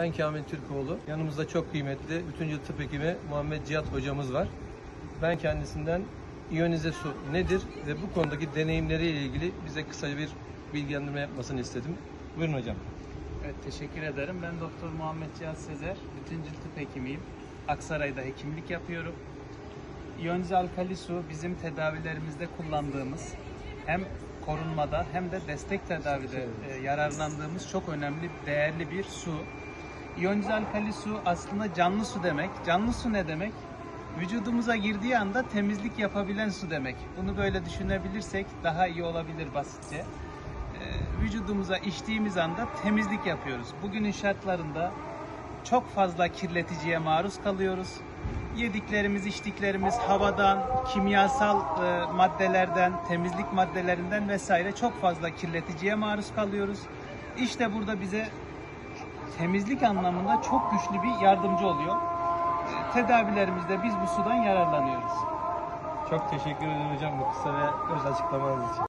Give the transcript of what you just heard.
Ben Kamil Türkoğlu. Yanımızda çok kıymetli bütüncül tıp hekimi Muhammed Cihat hocamız var. Ben kendisinden iyonize su nedir ve bu konudaki deneyimleriyle ilgili bize kısa bir bilgilendirme yapmasını istedim. Buyurun hocam. Evet, teşekkür ederim. Ben Doktor Muhammed Cihat Sezer, bütüncül tıp hekimiyim. Aksaray'da hekimlik yapıyorum. İyonize alkali su bizim tedavilerimizde kullandığımız hem korunmada hem de destek tedavide yararlandığımız çok önemli, değerli bir su. İyonize alkali su aslında canlı su demek. Canlı su ne demek? Vücudumuza girdiği anda temizlik yapabilen su demek. Bunu böyle düşünebilirsek daha iyi olabilir basitçe. Ee, vücudumuza içtiğimiz anda temizlik yapıyoruz. Bugünün şartlarında çok fazla kirleticiye maruz kalıyoruz. Yediklerimiz, içtiklerimiz havadan, kimyasal e, maddelerden, temizlik maddelerinden vesaire çok fazla kirleticiye maruz kalıyoruz. İşte burada bize temizlik anlamında çok güçlü bir yardımcı oluyor. Tedavilerimizde biz bu sudan yararlanıyoruz. Çok teşekkür ederim hocam bu kısa ve öz açıklamanız için.